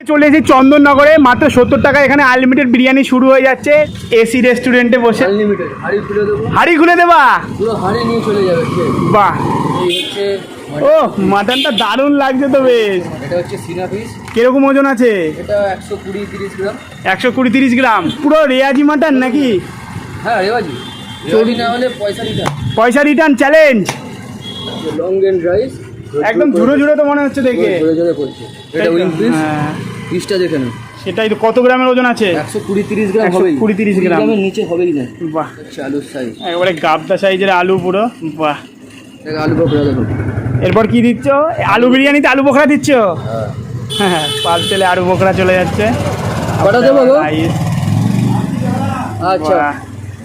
চলে এসেছি চন্দননগরে মাত্র সত্তর টাকা এখানে আনলিমিটেড বিরিয়ানি শুরু হয়ে যাচ্ছে। এসি রেস্টুরেন্টে বসে। হাড়ি খুলে দেবো। বাহ। ও মাটনটা দারুণ লাগছে তো বেশ। কীরকম ওজন আছে? একশো কুড়ি তিরিশ গ্রাম। পুরো রেয়াজি মাটন নাকি? হ্যাঁ পয়সা return challenge long end rice একদম ঝুড়ো ঝুড়ো তো মনে হচ্ছে দেখে। জোরে জোরে করছে এটা উইং পিস হ্যাঁ, পিসটা দেখে নেন সেটাই তো কত গ্রামের ওজন আছে? একশো কুড়ি তিরিশ গ্রাম 120 হবেই। 30 গ্রাম। গ্রামের নিচে হবেই না। বাহ। আলুর সাইজ একেবারে গাবদা সাইজের আলু পুরো। বাহ। আলু পকোড়া দেখুন এরপর কি দিচ্ছ? আলু বিরিয়ানিতে আলু বোখরা দিচ্ছ? হ্যাঁ। হ্যাঁ পার্সেলে আলু বোখরা চলে যাচ্ছে। কটা দেবো আচ্ছা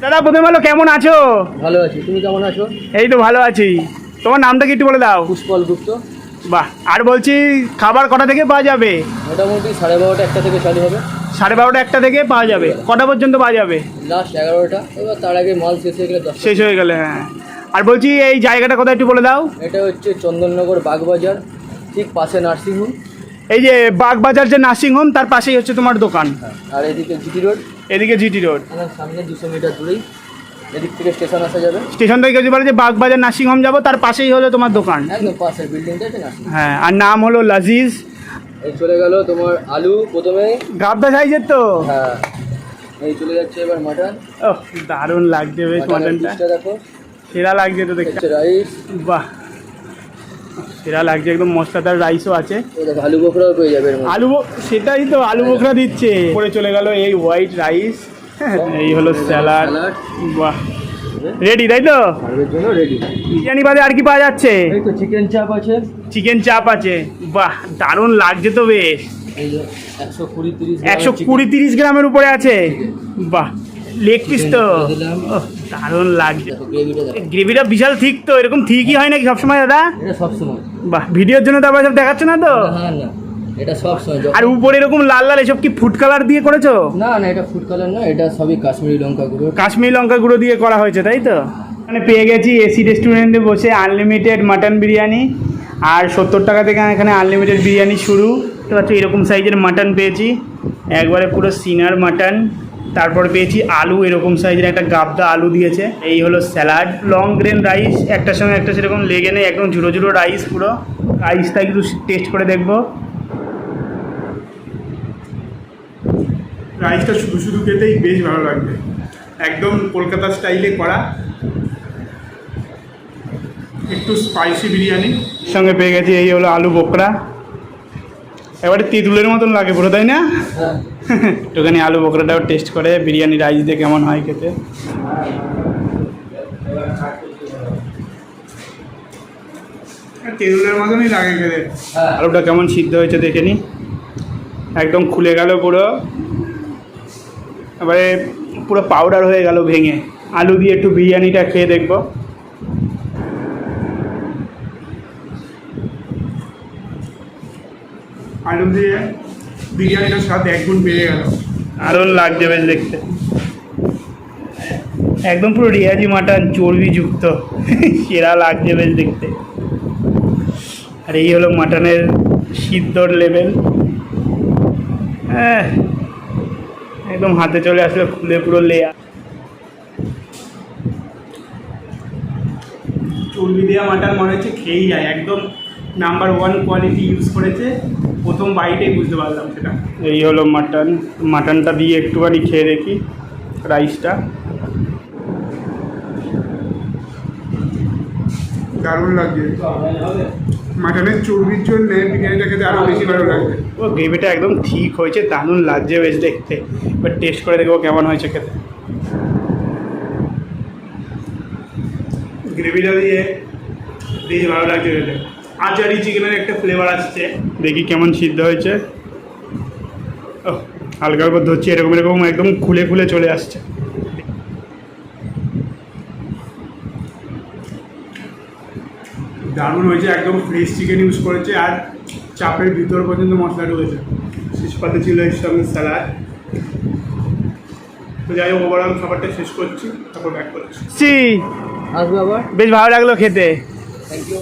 দাদা প্রথমে বলো কেমন আছো? ভালো আছি। তুমি কেমন আছো? এই তো ভালো আছি। তোমার নামটা কি একটু বলে দাও? পুষ্পল গুপ্ত। বাহ আর বলছি খাবার কটা থেকে পাওয়া যাবে? মোটামুটি সাড়ে বারোটা একটা থেকে চালু হবে। সাড়ে বারোটা একটা থেকে পাওয়া যাবে। কটা পর্যন্ত পাওয়া যাবে? লাস্ট এগারোটা। এবার তার আগে মাল শেষ হয়ে গেলে শেষ হয়ে গেলে হ্যাঁ। আর বলছি এই জায়গাটা কোথায় একটু বলে দাও? এটা হচ্ছে চন্দননগর বাগবাজার ঠিক পাশে নার্সিংহোম। এই যে বাগবাজার যে নার্সিং হোম তার পাশেই হচ্ছে তোমার দোকান। আর এদিকে জিটি রোড। এদিকে জিটি রোড। সামনে দুশো মিটার দূরেই। এদিক থেকে স্টেশন আসা যাবে। স্টেশন থেকে যদি বলে যে বাগবাজার নার্সিং হোম যাব তার পাশেই হলো তোমার দোকান। একদম পাশের বিল্ডিংটা হ্যাঁ আর নাম হলো লাজিজ। এই চলে গেল তোমার আলু প্রথমে। গাবদা সাইজের তো। হ্যাঁ এই চলে যাচ্ছে এবার মাটন। ও দারুণ লাগছে বেশ মাটনটা। দেখো। সেরা লাগছে তো দেখতে। রাইস বাহ সেরা লাগছে একদম মশলাদার রাইসও আছে। আলু পেয়ে যাবে আলু সেটাই তো আলু বোখরা দিচ্ছে। পরে চলে গেল এই হোয়াইট রাইস এই হলো স্যালাড। বাহ। রেডি তাই তো? বিরিয়ানি বাদে আর কি পাওয়া যাচ্ছে? চিকেন চাপ আছে। চিকেন চাপ আছে। বাহ দারুণ লাগছে তো বেশ। একশো কুড়ি তিরিশ গ্রামের উপরে আছে। বাহ লেগ পিস তো। দারুণ লাগছে। গ্রেভিটা বিশাল ঠিক তো এরকম ঠিকই হয় নাকি সবসময় দাদা? সবসময়। বাহ ভিডিওর জন্য তো আবার সব দেখাচ্ছে না তো? না। এটা সবসময় যখন- আর উপরে এরকম লাল লাল এসব কি ফুড কালার দিয়ে করেছ? না না এটা ফুড কালার না এটা সবই কাশ্মীরি লঙ্কা গুঁড়ো। কাশ্মীরি লঙ্কা গুঁড়ো দিয়ে করা হয়েছে তাই তো? মানে পেয়ে গেছি এসি রেস্টুরেন্টে বসে আনলিমিটেড মাটন বিরিয়ানি আর সত্তর টাকা থেকে এখানে আনলিমিটেড বিরিয়ানি শুরু। তো পাচ্ছ এরকম সাইজের মাটন পেয়েছি। একবারে পুরো সিনার মাটন তারপর পেয়েছি আলু এরকম সাইজের একটা গাবদা আলু দিয়েছে। এই হলো স্যালাড লং গ্রেন রাইস একটার সঙ্গে একটা সেরকম লেগে নেই একদম ঝুড়ো ঝুড়ো রাইস পুরো। রাইসটা একটু টেস্ট করে দেখব। রাইসটা শুধু শুধু খেতেই বেশ ভালো লাগবে। একদম কলকাতা স্টাইলে করা। একটু স্পাইসি বিরিয়ানি। সঙ্গে পেয়ে গেছি এই হলো আলু বোকরা এবারে তেঁতুলের মতন লাগে পুরো তাই না? একটুখানি আলু বোকরাটাও টেস্ট করে বিরিয়ানি রাইস দিয়ে কেমন হয় খেতে। তেঁতুলের মতনই লাগে খেতে। আলুটা কেমন সিদ্ধ হয়েছে দেখে নি। একদম খুলে গেল পুরো। এবারে পুরো পাউডার হয়ে গেল ভেঙে। আলু দিয়ে একটু বিরিয়ানিটা খেয়ে দেখব। আলু দিয়ে বিরিয়ানিটার স্বাদ একগুণ বেড়ে গেল। আরও লাগছে বেশ দেখতে। একদম পুরো রিয়াজি মাটন চর্বিযুক্ত। সেরা লাগছে বেশ দেখতে। আর এই হলো মাটনের সিদ্ধর লেভেল হ্যাঁ একদম হাতে চলে আসলে খুলে পুরো লেয়া চর্বি দেওয়া মাটন মনে হচ্ছে খেয়েই যায় একদম নাম্বার ওয়ান কোয়ালিটি ইউজ করেছে। প্রথম বাইটেই বুঝতে পারলাম সেটা। এই হলো মাটন মাটনটা দিয়ে একটুখানি খেয়ে দেখি রাইসটা দারুণ লাগছে। মাটনের চর্বির জন্য বিরিয়ানিটা খেতে আরও বেশি ভালো লাগবে। ও, গ্রেভিটা একদম ঠিক হয়েছে, দারুণ লাগছে বেশ দেখতে। এবার টেস্ট করে দেখব কেমন হয়েছে খেতে। গ্রেভিটা দিয়ে বেশ ভালো লাগছে খেতে। আচারি চিকেনের একটা ফ্লেভার আসছে। দেখি কেমন সিদ্ধ হয়েছে। ও হালকা হালকা ধরছি, এরকম এরকম একদম খুলে খুলে চলে আসছে। দারুণ হয়েছে একদম ফ্রেশ চিকেন ইউজ করেছে আর চাপের ভিতর পর্যন্ত মশলা ঢুকেছে শেষ পাতে ছিল এর সঙ্গে স্যালাড তো যাই হোক ওভারঅল খাবারটা শেষ করছি তারপর ব্যাক করছি। আসবে আবার? বেশ ভালো লাগল খেতে। Thank you